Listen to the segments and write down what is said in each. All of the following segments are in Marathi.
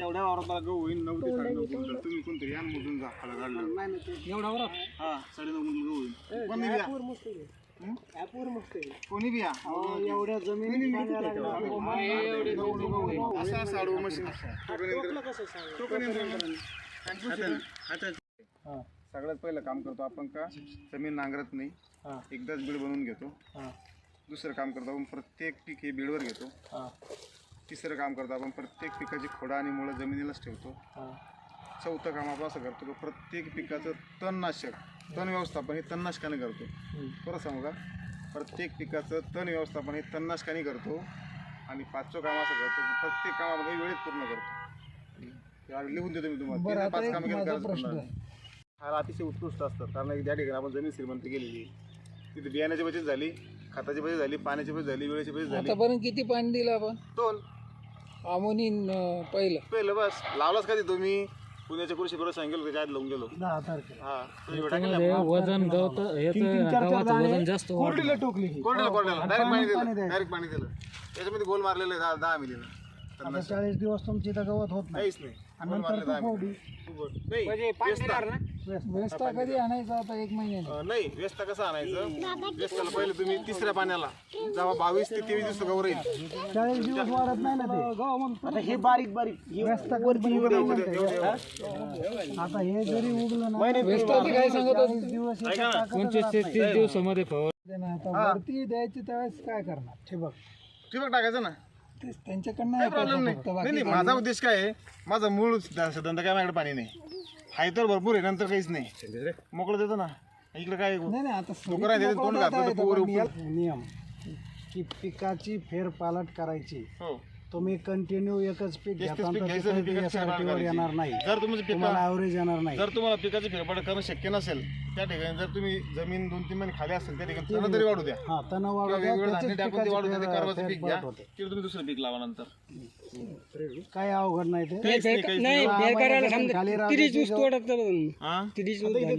एवढ्या वावरात मला गहू होईल नऊ ते साडे नऊ क्विंटल. तुम्ही कोणतरी यान मोजून जा खाला काढलं. एवढा बरं हा. साडे नऊ क्विंटल गहू होईल कोणी हं? बिया? एवढ्या जमिनी असा साडू मशीन टोकन यंत्र. हातात. सगळ्यात पहिलं काम करतो आपण का? जमीन नांगरत नाही. एकदाच बीड बनवून घेतो. दुसरं काम करतो आपण प्रत्येक पीक हे बीडवर घेतो. तिसरं काम करतो आपण. प्रत्येक पिकाची खोडा आणि मुळं जमिनीलाच ठेवतो. चौथं काम आपण असं करतो की प्रत्येक पिकाचं तणनाशक तण व्यवस्थापन हे तणनाशकाने करतो. बरं सांगू का? प्रत्येक पिकाचं तण व्यवस्थापन हे तणनाशकाने करतो. आणि पाचवं काम असं करतो की प्रत्येक काम आपण वेळेत पूर्ण करतो. लिहून देतो मी तुम्हाला. ते पाच कामं केली. हा अतिशय उत्कृष्ट असतात. कारण त्या ठिकाणी आपण जमीन श्रीमंत गेलेली. तिथे बियाण्याची बचत झाली खताची बचत झाली पाण्याची बचत झाली वेळेची बचत झाली. किती पाणी दिलं आपण? दोन. अमोनी न पहिलं. पहिलं बस. लावलाच का ते तुम्ही? पुण्याच्या कृषी बरोबर सांगेल त्याच्या आत लावून गेलो. दहा तारखेला हा. तुम्ही? वजन गवत गव्हाचं वजन जास्त वाढतं. कोरडीला टोकली ही. कोरड्याला कोरड्याला डायरेक्ट पाणी पाणी दिलं. द्यायचं. डायरेक्ट पाणी दिलं. त्याच्यामध्ये गोल मारलेलं आहे दहा दहा आता चाळीस दिवस तुमची इथं गवत होत नाही. काहीच नाही. आणि नंतर व्यस्ता. व्यस्ता कधी आणायचा आता एक महिन्याने? अं, नाही व्यस्ता कसं आणायचं? व्यस्ताला पहिले तुम्ही तिसऱ्या पाण्याला. जेव्हा बावीस ते तेवीस दिवस गौर येईल चाळीस दिवस वाढत नाही ना ते? आता हे बारीक बारीक. वरती आता हे जरी उगलं ना? चाळीस दिवस ऐका ना. पंचवीस ते तीस दिवसामध्ये फवार आता वरती द्यायची त्यावेळेस काय करणार? ठिबक. ठिबक टाकायचं ना? तेच त्यांच्याकडनं काही प्रॉब्लेम नाही ऐकायचं फक्त नाही, बाकी नाही, माझा उद्देश काय आहे माझा मूळ ध- धंदा काय माझ्याकडे पाणी नाही. हाय तर भरपूर आहे नंतर काहीच नाही. मोकळं देतो ना. इकडे काय नाही नाही आता मोकळं पोर पण उपटून. नियम. की पिकाची फेरपालट करायची. हो. तुम्ही कंटिन्यू एकच पीक तेच घेता पीक तर घ्यायचं आणि पिकाची SRT वर फेरफार येणार करायची. नाही. जर तुमचं तुम्हाला पिका ॲव्हरेज येणार नाही. जर तुम्हाला पिकाची फेरफार करणं शक्य नसेल त्या ठिकाणी जर तुम्ही जमीन दोन तीन महिने खाली असेल त्या ठिकाणी तण तरी वाढू द्या. हा तण वाढू किंवा द्या, वेगवेगळं त्याचीच धान्य टाकून ते पिकाची वाढू द्या ते फेर- कारवाचं पीक घ्या. फेरफार होते. किंवा तुम्ही दुसरं पीक लावा नंतर. काय अवघड नाही ते. काहीच नाही, काहीच नाही. फेर करायला खाली राहते हा?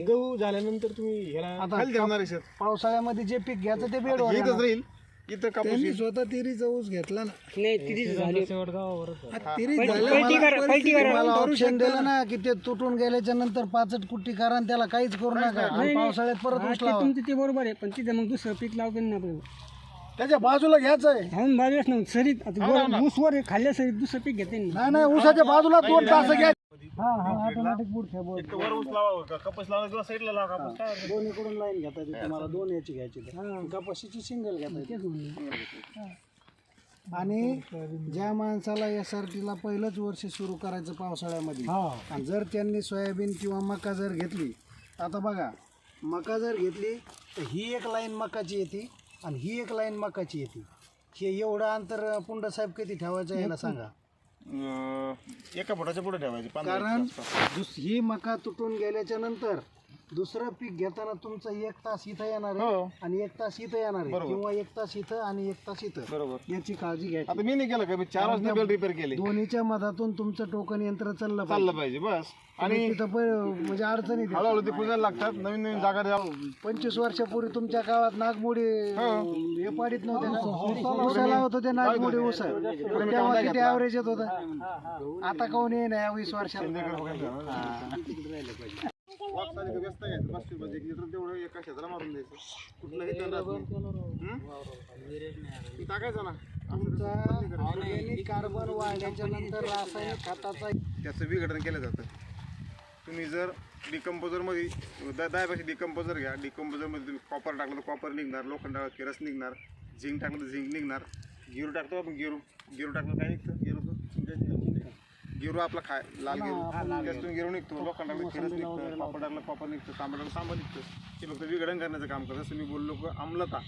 गहू झाल्यानंतर तुम्ही आता खाली ठेवणार आहे शेत. पावसाळ्यामध्ये जे पीक घ्यायचं ते बेड आता इथंच राहील. इथं कापूस त्यांनी. स्वतः ऊस घेतला ना. हा, तिरी झालं मला ऑप्शन दिलं ना की ते तुटून गेल्याच्यानंतर पाचट कुट्टी करा आणि त्याला काहीच करू नका. आणि पावसाळ्यात परत ऊस. तुमचं ते बरोबर आहे पण तिथे मग दुसरं पीक लावतं ना आपण त्याच्या बाजूला घ्यायचं आहे खाऊन बाजूलाच ना सरीत. आता वर- ऊसवर आहे, खाल्ल्या सरीत दुसरं पीक घेते ना नाही नाही ऊसाच्या बाजूला दोन तास घ्या. हा हा ऑटोमॅटिक बुट ठेवा बोल. एक तर वर ऊस लावा का- कपास लावा किंवा साईडला लावा कापूस काय हरकत दोन्हीकडून लाईन घेता येते तुम्हाला दोन याची घ्यायची तर. कपाशीची सिंगल घेता येते. आणि ज्या माणसाला एस आर टीला पहिलंच वर्ष सुरू करायचं पावसाळ्यामध्ये आणि जर त्यांनी सोयाबीन किंवा मका जर घेतली आता बघा मका जर घेतली तर ही एक लाईन मकाची येते आणि ही एक लाईन मकाची येते. हे एवढं अंतर पुंड साहेब किती ठेवायचं याला सांगा. अं, एका फुटाच्या पुढे ठेवायची पंधरा कारण. दुस ही मका तुटून गेल्याच्यानंतर दुसरं पीक घेताना तुमचं एक तास इथं येणार आहे हो. आणि एक तास इथं येणार आहे. बरोबर. किंवा एक तास इथं आणि एक तास इथं. बरोबर. याची काळजी घ्यायची. आता मी नाही केलं का? मी चार वाजता बेल रिपेअर केली. दोन्हीच्या मधातून तुमचं टोकन यंत्र चाललं चाललं पाहिजे बस. आणि आणि तिथं प- म्हणजे अडचणी येतात. हळूहळू ते पुजायला लागतात. नवीन नवीन जागा द्यावं. पंचवीस वर्षापूर्वी तुमच्या काळात नागमोडी हो. हे पाडीत नव्हते ना? उसाला होत ते नागमोडी उस तेव्हा किती ॲव्हरेज येत होतं? आता कोण ये ना वीस वर्षात वाफ सारी का व्यस्त घ्यायचं पाचशे रुपयाचं एक लिटर तेवढं एका शेताला मारून द्यायचं. कुठलंही तण राहत नाही. हं? ते टाकायचं ना. तुमचा ऑर्गॅनिक कार्बन वाढल्याच्या नंतर रासायनिक खताचा त्याचं विघटन केलं जातं. तुम्ही जर डिकम्पोजरमध्ये द दहापेक्षा डिकम्पोजर घ्या. डिकम्पोजरमध्ये तुम्ही कॉपर टाकलं तर कॉपर निघणार लोखंड टाकलं केरस निघणार झिंक टाकलं तर झिंक निघणार. गिरू टाकतो आपण गिरू गिरू टाकलं काय निघतं? गिरू गिरू आपला खाय लाल गिरू. त्याच्यातून गिरू. निघतो टाकलं केरस निघतं कॉपर निघतं तांबा टाकलं तांबा निघतं ते फक्त विघटन करण्याचं काम करतं जसं मी बोललो की आम्लता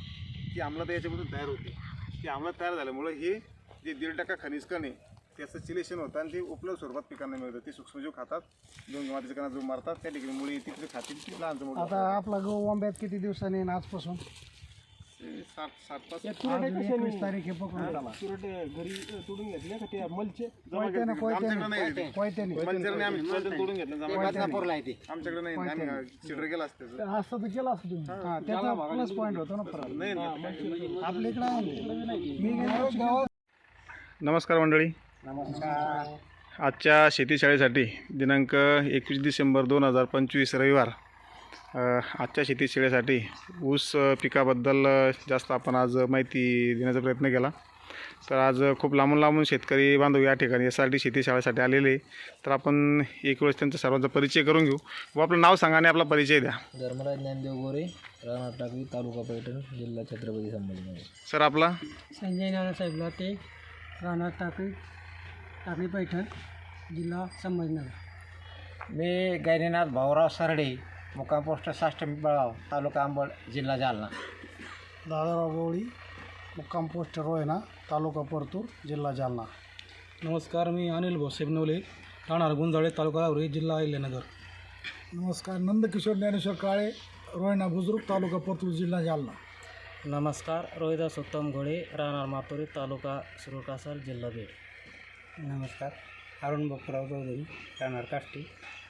ती आम्लता याच्यामधून तयार होते. ती आम्लता तयार झाल्यामुळं हे जे दीड टक्का खनिज कण आहे त्याचं सिलेक्शन होतं आणि ते उपलब्ध स्वरूपात पिकांना मिळतं. ते सूक्ष्मजीव खातात दोन मातीच्या कणा जो मारतात त्या ठिकाणी मुळे येतील ते खातील ती लहानचं मोठं आता आपला गहू आंब्यात किती दिवसांनी आजपासून? ते सात सात पाच आज एकवीस तारीख आहे पकडून चला. कोयत्यानं आमच्याकडे नाही ते. कोयत्याने. मंदिराने आम्ही चलतून तोडून घेतलं जमा आमच्याकडे नाही आम्ही चिडर गेला असतं असतं तर केलं असतं तुम्ही. हा त्याचा प्लस पॉईंट होतो ना परत. नाही ना. आपल्या इकडे आहे. ना. मी गेलो गावात. नमस्कार मंडळी. नमस्कार. आजच्या शेतीशाळेसाठी दिनांक एकवीस डिसेंबर दोन हजार पंचवीस रविवार. आजच्या शेतीशाळेसाठी ऊस पिकाबद्दल जास्त आपण आज माहिती देण्याचा प्रयत्न केला. तर आज खूप लांबून लांबून शेतकरी बांधव या ठिकाणी यासाठी शेतीशाळेसाठी आलेले तर आपण एक वेळेस त्यांचा सर्वांचा परिचय करून घेऊ. व आपलं नाव सांगा आणि आपला परिचय द्या. धर्मराज ज्ञानदेव गोरे टाकळी तालुका पैठण जिल्हा छत्रपती संभाजीनगर. सर आपला? संजय नानासाहेब लाटे टाकळी टाकळी पैठण जिल्हा संभाजीनगर. मी गैरीनाथ भाऊराव सरडे मुक्काम पोस्ट साष्ट पिंपळगाव तालुका अंबड जिल्हा जालना. दादाराव गवळी मुक्काम पोस्ट रोयना तालुका परतूर जिल्हा जालना. नमस्कार मी अनिल भोसेब नवले राहणार गुंजाळे तालुका रावरी जिल्हा अहिल्यानगर. नमस्कार नंदकिशोर ज्ञानेश्वर काळे रोयना बुजुर्ग तालुका परतूर जिल्हा जालना. नमस्कार रोहिदास उत्तम घोडे राहणार मातोरी तालुका सुरकासार जिल्हा बीड. नमस्कार अरुण बापूराव चौधरी राहणार काष्टी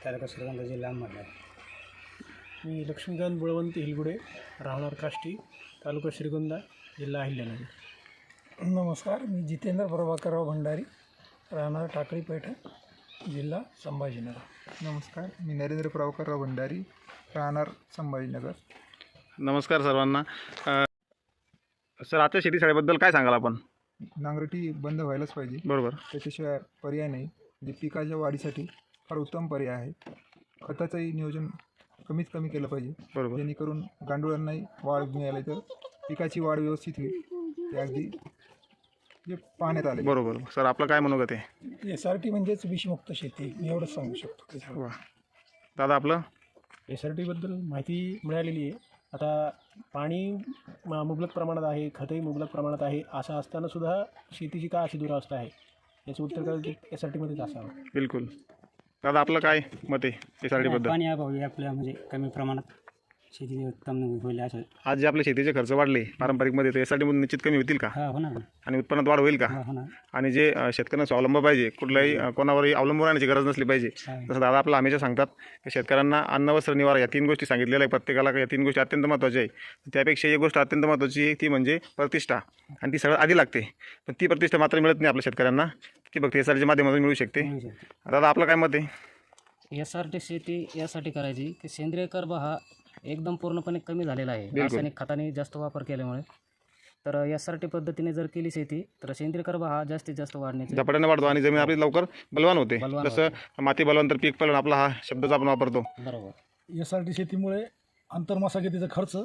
तालुका श्रीगंधा जिल्हा अहमदनगर. मी लक्ष्मीकांत बळवंत हिलगुडे राहणार काष्टी तालुका श्रीगोंदा जिल्हा अहिल्यानगर. नमस्कार मी जितेंद्र प्रभाकरराव भंडारी राहणार टाकळी पैठण जिल्हा संभाजीनगर. नमस्कार मी नरेंद्र प्रभाकरराव भंडारी राहणार संभाजीनगर. नमस्कार सर्वांना. अ, सर आजच्या शेतीशाळेबद्दल काय सांगाल आपण? नांगरटी बंद व्हायलाच पाहिजे. बरोबर. त्याच्याशिवाय पर्याय नाही. म्हणजे पिकाच्या वाढीसाठी फार उत्तम पर्याय आहे. खताचंही नियोजन कमीत कमी केलं पाहिजे. बरोबर. जेणेकरून गांडुळांनाही वाढ मिळाली तर पिकाची वाढ व्यवस्थित होईल. ते अगदी जे पाहण्यात आले बरोबर. सर आपलं काय मनोगत आहे एस आर टी म्हणजेच विषमुक्त शेती. मी एवढंच सांगू शकतो. वा. दादा आपलं? एस आर टीबद्दल माहिती मिळालेली आहे. आता पाणी म- मुबलक प्रमाणात आहे खतही मुबलक प्रमाणात आहे. असं असताना सुद्धा शेतीची का अशी दुरावस्था आहे? याचं उत्तर काय एस आर टीमध्येच असावं. बिलकुल. दादा आपलं काय मत आहे एस आर टीबद्दल पाणी अभावी आपल्या म्हणजे कमी प्रमाणात. शेती उत्तम होईल असं. आज जे आपले शेतीचे खर्च वाढले पारंपरिकमध्ये तर आर टीमधून निश्चित कमी होतील का? हा होणार ना. आणि उत्पन्नात वाढ होईल का? हा होणार आणि जे अ, शेतकऱ्यांना स्वावलंब पाहिजे कुठल्याही अ, कोणावरही अवलंबून राहण्याची गरज नसली पाहिजे. जसं दादा आपला हमेशा सांगतात की शेतकऱ्यांना अन्न वस्त्र निवारा या तीन गोष्टी सांगितलेल्या आहे प्रत्येकाला या तीन गोष्टी अत्यंत महत्त्वाच्या आहे त्यापेक्षा एक गोष्ट अत्यंत महत्त्वाची आहे ती म्हणजे प्रतिष्ठा. आणि ती सगळ्यात आधी लागते. पण ती प्रतिष्ठा मात्र मिळत नाही आपल्या शेतकऱ्यांना. ती फक्त एस आर टीच्या माध्यमातून मिळू शकते. दादा आपलं काय मत आहे? एस आर टी शेती यासाठी करायची की सेंद्रिय कर्ब हा एकदम पूर्णपणे कमी झालेला आहे. रासायनिक खताने जास्त वापर केल्यामुळे. तर एस आर टी पद्धतीने जर केली शेती तर सेंद्रिय कर्ब हा जास्तीत जास्त वाढण्याची झपाट्याने वाढतो आणि जमीन आपली लवकर बलवान होते. बलवान जसं माती बलवान तर पीक बलवान आपला हा शब्दच आपण वापरतो. बरोबर. एस आर टी शेतीमुळे आंतरमशागतीचा खर्च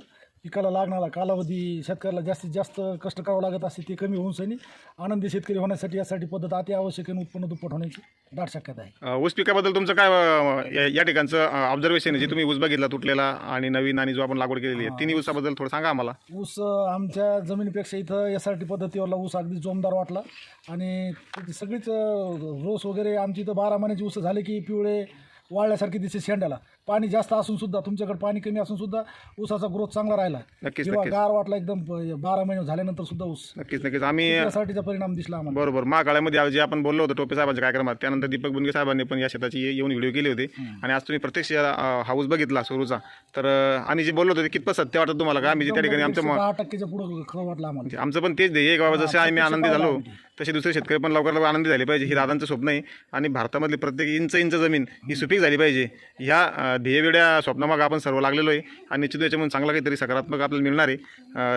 पिकाला लागणारा कालावधी शेतकऱ्याला जास्तीत जास्त कष्ट करावं लागत असते ते कमी होऊन सनी आनंदी शेतकरी होण्यासाठी यासाठी पद्धत अति आवश्यक आहे आणि उत्पन्न दुप्पट होण्याची दाट शक्यता आहे. अ, ऊस पिकाबद्दल तुमचं काय अ, या- या ठिकाणचं ऑब्झर्वेशन आहे जे तुम्ही ऊस बघितला तुटलेला आणि नवीन आणि जो आपण लागवड केलेली आहे तिन्ही ऊसाबद्दल थोडं सांगा आम्हाला. ऊस अं, आमच्या जमिनीपेक्षा इथं एस आर टी पद्धतीवरला ऊस अगदी जोमदार वाटला. आणि त्याची सगळीच अं, रोस वगैरे आमची इथं बारा महिन्याची ऊस झाले की पिवळे वाळल्यासारखी दिसते शेंड्याला. पाणी जास्त असून सुद्धा तुमच्याकडे पाणी कमी असून सुद्धा ऊसाचा ग्रोथ चांगला राहिला. नक्कीच किंवा नक्कीच गार वाटला एकदम ब- बारा महिने झाल्यानंतर सुद्धा ऊस. नक्कीच नक्कीच. आम्ही यासाठीचा परिणाम दिसला आम्हाला. बरोबर. महाकाळामध्ये जे आपण बोललो होतो टोपे साहेबांच्या कार्यक्रमात त्यानंतर दीपक बुनगे साहेबांनी पण या शेताची ये- येऊन व्हिडिओ केले होते. आणि आज तुम्ही प्रत्यक्ष अ, हाऊस बघितला सुरूचा. तर अ, आम्ही जे बोललो होतो ते कितपत सत्य वाटतं तुम्हाला का? आम्ही जे त्या ठिकाणी आमचं म- दहा टक्केच्या पुढे खरं वाटलं आम्हाला. म्हणजे आमचं पण तेच ध्येय आहे की बाबा जसे आम्ही आनंदी झालो तसे दुसरे शेतकरी पण लवकर लवकर आनंदी झाले पाहिजे. ही दादांचं स्वप्न आहे. आणि भारतामधली प्रत्येक इंच इंच जमीन ही सुपीक झाली पाहिजे. ह्या अ, ध्येयवेड्या स्वप्नामागं आपण सर्व लागलेलो आहे आणि निश्चित याच्यामधून चांगला काहीतरी सकारात्मक आपल्याला मिळणार आहे.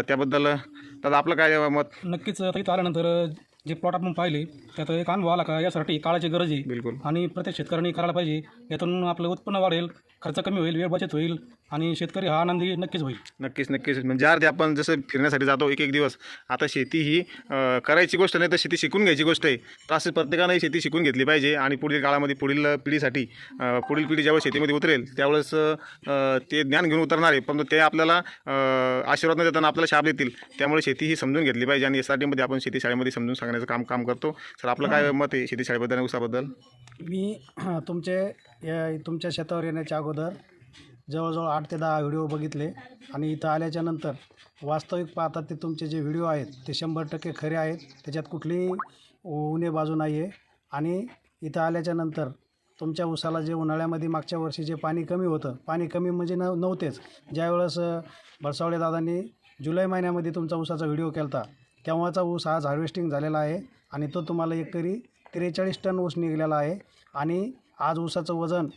त्याबद्दल दादा आपलं काय मत? नक्कीच इथं आल्यानंतर जे प्लॉट आपण पाहिले त्यात एक अनुभव आला का यासाठी काळाची गरज आहे. बिलकुल. आणि प्रत्येक शेतकऱ्यांनी करायला पाहिजे. यातून आपलं उत्पन्न वाढेल खर्च कमी होईल वेळ बचत होईल. आणि शेतकरी हा आनंदी नक्कीच होईल. नक्कीच नक्कीच. म्हणजे अर्धे आपण जसं फिरण्यासाठी जातो एक एक दिवस. आता शेती ही अ, करायची गोष्ट नाही तर शेती शिकून घ्यायची गोष्ट आहे. तर असं प्रत्येकाने ही शेती शिकून घेतली पाहिजे आणि पुढील काळामध्ये पुढील पिढीसाठी अ, पुढील पिढी ज्यावेळेस शेतीमध्ये उतरेल त्यावेळेस अ, ते ज्ञान घेऊन उतरणार आहे. परंतु ते आपल्याला अ, आशीर्वाद न देताना आपल्याला शाप देतील. त्यामुळे शेती ही समजून घेतली पाहिजे आणि एस आर टीमध्ये आपण शेती शाळेमध्ये समजून सांगण्याचं काम काम करतो. सर आपलं काय मत आहे शेती शाळेबद्दल आणि उसाबद्दल मी तुमचे या तुमच्या शेतावर येण्याच्या अगोदर जवळजवळ आठ ते दहा व्हिडिओ बघितले आणि इथं आल्याच्यानंतर वास्तविक पाहतात ते तुमचे जे व्हिडिओ आहेत ते शंभर टक्के खरे आहेत. त्याच्यात कुठलीही उणे बाजू नाही आहे आणि इथं आल्याच्यानंतर तुमच्या उसाला जे उन्हाळ्यामध्ये मागच्या वर्षी जे पाणी कमी होतं पाणी कमी म्हणजे न नव्हतेच. ज्यावेळेस भरसावळे दादांनी जुलै महिन्यामध्ये तुमचा ऊसाचा व्हिडिओ केला होता तेव्हाचा ऊस आज हार्वेस्टिंग झालेला आहे आणि तो तुम्हाला एकरी त्रेचाळीस टन ऊस निघालेला आहे. आणि आज ऊसाचं वजन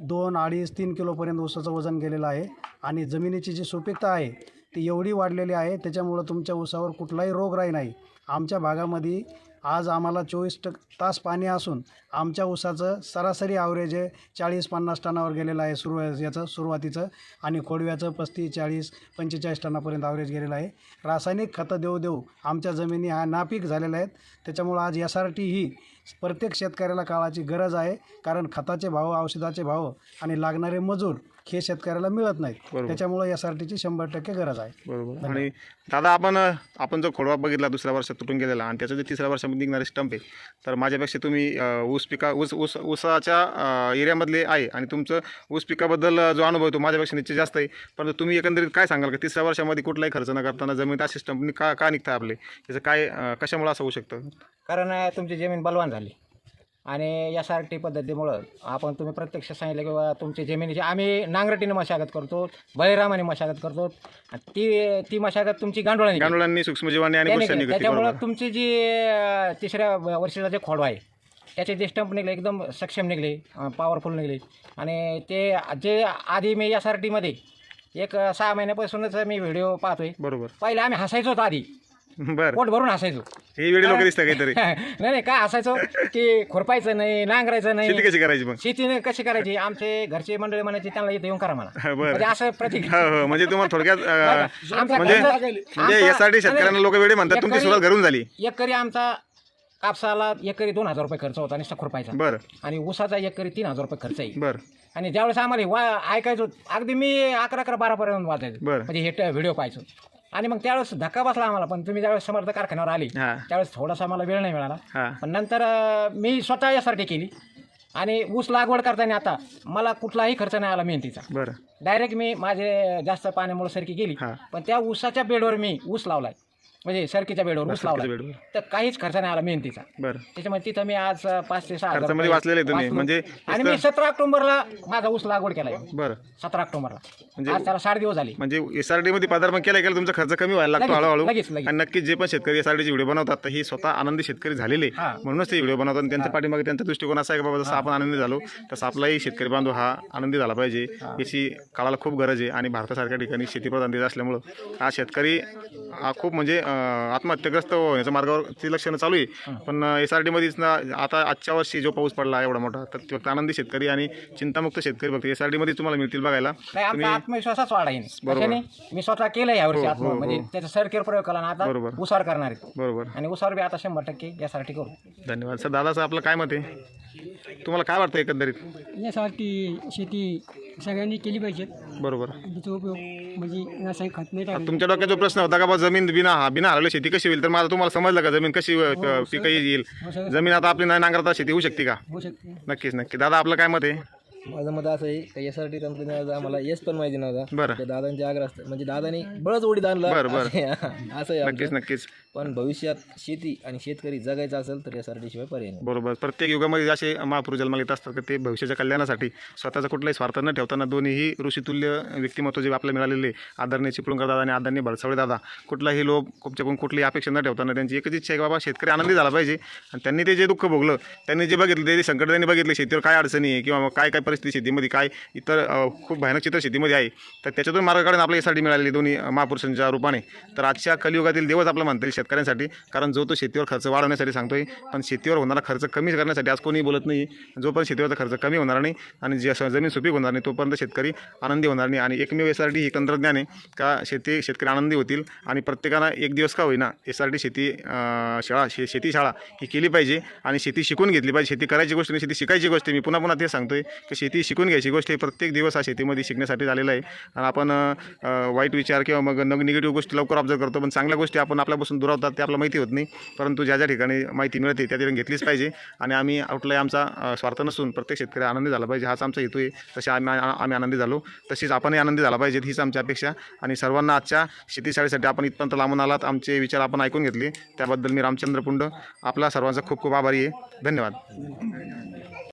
दोन अडीच तीन किलोपर्यंत ऊसाचं वजन गेलेलं आहे. आणि जमिनीची जी सुपीकता आहे ती एवढी वाढलेली आहे त्याच्यामुळं तुमच्या ऊसावर कुठलाही रोगराई नाही. आमच्या भागामध्ये आज आम्हाला चोवीस टक तास पाणी असून आमच्या ऊसाचं सरासरी ॲव्हरेज आहे चाळीस पन्नास टनावर गेलेलं आहे सुरू याचं सुरुवातीचं. आणि खोडव्याचं पस्तीस चाळीस पंचेचाळीस टनापर्यंत ॲव्हरेज गेलेलं आहे. रासायनिक खतं देऊ देऊ आमच्या जमिनी ह्या नापीक झालेल्या आहेत. त्याच्यामुळं आज एस आर टी ही प्रत्येक शेतकऱ्याला काळाची गरज आहे. कारण खताचे भाव औषधाचे भाव आणि लागणारे मजूर हे शेतकऱ्याला मिळत नाहीत. बरोबर. त्याच्यामुळं एस आर टीची शंभर टक्के गरज आहे. बरोबर. आणि दादा आपण आपण जो खोडवा बघितला दुसऱ्या वर्षात तुटून गेलेला आणि त्याचं जे तिसऱ्या वर्षामध्ये निघणारे स्टंप आहे तर माझ्यापेक्षा तुम्ही अ, ऊस पिका ऊस ऊस ऊसाच्या अ, एरियामधले आहे आणि तुमचं ऊस पिकाबद्दल जो अनुभव आहे तो माझ्यापेक्षा निश्चित जास्त आहे. परंतु तुम्ही एकंदरीत काय सांगाल? की तिसऱ्या वर्षामध्ये कुठलाही खर्च न करताना जमीन असे स्टंप का का निघतं आपले? याचं काय अ, कशामुळे असं होऊ शकतं? कारण अ, तुमची जमीन बलवान झाली. आणि एस आर टी पद्धतीमुळं आपण तुम्ही प्रत्यक्ष सांगितलं की बाबा तुमची जमिनीची आम्ही नांगरटीने मशागत करतो बळीरामाने मशागत करतो. ती ती मशागत तुमची गांडोळाने. गांडुळांनी सूक्ष्मजीवांनी आणि त्याने बुरशांनी त्याच्यामुळं बरोबर तुमची जी तिसऱ्या वर्षाचा जे खोडवा आहे त्याचे जे स्टंप निघले एकदम सक्षम निघले पॉवरफुल निघले. आणि ते जे आधी मी एस आर टीमध्ये एक सहा महिन्यापासूनच मी व्हिडिओ पाहतोय. बरोबर. पहिले आम्ही हसायचो होतो आधी. बरं. पोट भरून हसायचो. हे व्हिडिओ लोक दिसतं काहीतरी. नाही नाही काय हसायचो? की खुरपायचं नाही नांगरायचं शेती नाही कशी करायची मग? शेतीने कशी करायची? आमचे घरचे मंडळी म्हणायचे त्यांना इथे येऊन करा मला बरं. म्हणजे असं प्रतीक. हो हो म्हणजे तुम्हाला थोडक्यात अ, म्हणजे म्हणजे आमचा- आर टी शेतकऱ्यांना लोक वेळे म्हणतात. तुमची सुरुवात घरून झाली. एकरी आमचा कापसाला एकरी दोन हजार रुपये खर्च होता नुसता खुरपायचा. बरं. आणि ऊसाचा एकरी तीन हजार रुपये खर्च आहे. बरं. आणि ज्यावेळेस आम्हाला हे वा ऐकायचो अगदी मी अकरा अकरा बारापर्यंत वाचायचो. बरं. म्हणजे हे व्हिडिओ पाहायचो. आणि मग त्यावेळेस धक्का बसला आम्हाला पण तुम्ही ज्यावेळेस समर्थ कारखान्यावर आली हा. त्यावेळेस थोडासा आम्हाला वेळ नाही मिळाला. हा. पण नंतर अं, मी स्वतः यासाठी केली. आणि ऊस लागवड करताना आता मला कुठलाही खर्च नाही आला मेहनतीचा. बरं. डायरेक्ट मी माझे जास्त पाण्यामुळे सरकी गेली. हा. पण त्या ऊसाच्या बेडवर मी ऊस लावलाय. म्हणजे सरकीच्या बेडवर ऊस बेडवर. तर काहीच खर्च नाही आला मेहनतीचा. बरं. त्याच्यामुळे तिथं मी आज पाच ते सहा हजार खर्चामध्ये रुपये वाचलेले तुम्ही. वाचलो. म्हणजे आणि मी सतरा ऑक्टोबरला माझा ऊस लागवड केलाय. बरं. सतरा ऑक्टोबरला. म्हणजे- आज त्याला साठ दिवस झाले. म्हणजे एस आरमध्ये पदार्पण केलं केलं तुमचा खर्च कमी व्हायला लागतो लगेच, हळूहळू? लगेच, लगेच. आणि नक्कीच जे पण शेतकरी एस आर टीचे व्हिडिओ बनवतात तर ही स्वतः आनंदी शेतकरी झालेले. हा. म्हणूनच ते व्हिडिओ बनवतात. आणि त्यांच्या पाठीमागे त्यांचा दृष्टिकोन असा आहे की बाबा जसं आपण आनंदी झालो तसं आपलाही शेतकरी बांधव हा आनंदी झाला पाहिजे. याची काळाला खूप गरज आहे. आणि भारतासारख्या ठिकाणी शेतीप्रधान देश असल्यामुळं हा शेतकरी हा खूप म्हणजे अं, आत्महत्याग्रस्त होण्याच्या मार्गावरची लक्षणं चालू आहे पण एस आर टीमध्येच ना आता आजच्या वर्षी जो पाऊस पडला एवढा मोठा तर ते फक्त आनंदी शेतकरी आणि चिंतामुक्त शेतकरी फक्त एस आर टीमध्ये तुम्हाला मिळतील बघायला. नाही आमचा आत्मविश्वासच वाढाय कशाने मी स्वतः केलं यावर्षी आत्म म्हणजे त्याचा सरकेर प्रयोग केला आणि आता हो, बरोबर. उसार करणार आहे बरोबर. आणि उसार बी आता शंभर टक्के यासाठी करू. धन्यवाद. सर दादाचं आपलं काय मत आहे? तुम्हाला काय वाटतं एकंदरीत? यासाठी शेती सगळ्यांनी केली पाहिजे. बरोबर. उपयोग म्हणजे रासायनिक खत नाही टाकायचं. तुमच्या डोक्यात जो प्रश्न होता का बा जमीन बिना हा बिना हरवली शेती कशी होईल? तर मला तुम्हाला समजलं का जमीन कशी अ, पिकं येईल? जमीन आता आपली नाही नांगरता शेती होऊ शकते का? होऊ शकते. नक्कीच नक्की दादा आपलं काय मत आहे? माझं मत असं आहे का एस आर टी तंत्रज्ञानाचा आम्हाला येस पण माहिती नव्हता. बरं. त्या दादांचे आग्रह असतात. म्हणजे दादानी बळच उडीत आणलं. बरं, बरं. असं आहे नक्कीच. नक्कीच. पण भविष्यात शेती आणि शेतकरी जगायचं असेल तर या आर शिवाय पर्याय नाही. बरोबर. प्रत्येक युगामध्ये असे महापुरुष जन्माला येत असतात की ते भविष्याच्या कल्याणासाठी स्वतःचा कुठलाही स्वार्थ न ठेवताना दोन्हीही ऋषितुल्य व्यक्तिमत्व जे आपल्याला मिळालेले आदरणीय चिपळूणकर दादा आणि आदरणीय भरसावळे दादा कुठलाही लोभ कुठच्याकडून कुठलीही अपेक्षा न ठेवताना त्यांची एकच इच्छा आहे की बाबा शेतकरी आनंदी झाला पाहिजे. आणि त्यांनी ते जे दुःख भोगलं त्यांनी जे बघितलं ते संकट त्यांनी बघितले शेतीवर काय अडचणी आहे किंवा काय काय परिस्थिती शेतीमध्ये काय इतर खूप भयानक चित्र शेतीमध्ये आहे. तर त्याच्यातून मार्ग काढून आपल्या यासाठी मिळालेली दोन्ही महापुरुषांच्या रूपाने. तर आजच्या कलियुगातील देवच आपलं म्हणता येईल शेतकऱ्यांसाठी कारण जो तो शेतीवर खर्च वाढवण्यासाठी सांगतोय पण शेतीवर होणारा खर्च कमी करण्यासाठी आज कोणी बोलत नाही. जोपर्यंत शेतीवरचा खर्च कमी होणार नाही आणि जे जमीन सुपीक होणार नाही तोपर्यंत शेतकरी आनंदी होणार नाही. आणि एकमेव एस आर डी ही तंत्रज्ञान आहे का शेती शेतकरी आनंदी होतील आणि प्रत्येकानं एक दिवस का होईना एस आर डी शेती शाळा शे शेती शाळा ही केली पाहिजे आणि शेती शिकून घेतली पाहिजे. शेती करायची गोष्ट नाही शेती शिकायची गोष्ट मी पुन्हा पुन्हा ते सांगतोय की शेती शिकून घ्यायची गोष्ट ही प्रत्येक दिवस हा शेतीमध्ये शिकण्यासाठी झालेला आहे. आणि आपण वाईट विचार किंवा मग नग निगेटिव्ह गोष्टी लवकर ऑब्झर्व करतो पण चांगल्या गोष्टी आपण आपल्यापासून दुरावतात ते आपल्याला माहिती होत नाही. परंतु ज्या ज्या ठिकाणी माहिती मिळते त्या ठिकाणी घेतलीच पाहिजे. आणि आम्ही कुठलाही आमचा स्वार्थ नसून प्रत्येक शेतकरी आनंदी झाला पाहिजे. हाच आमचा हेतू आहे. तसे आम्ही आम्ही आनंदी झालो. तशीच आपणही आनंदी झाला पाहिजे हीच आमची अपेक्षा. आणि सर्वांना आजच्या शेतीशाळेसाठी आपण इथपर्यंत लांबून आलात. आमचे विचार आपण ऐकून घेतले. त्याबद्दल मी रामचंद्र पुंड आपला सर्वांचा खूप खूप आभारी आहे. धन्यवाद.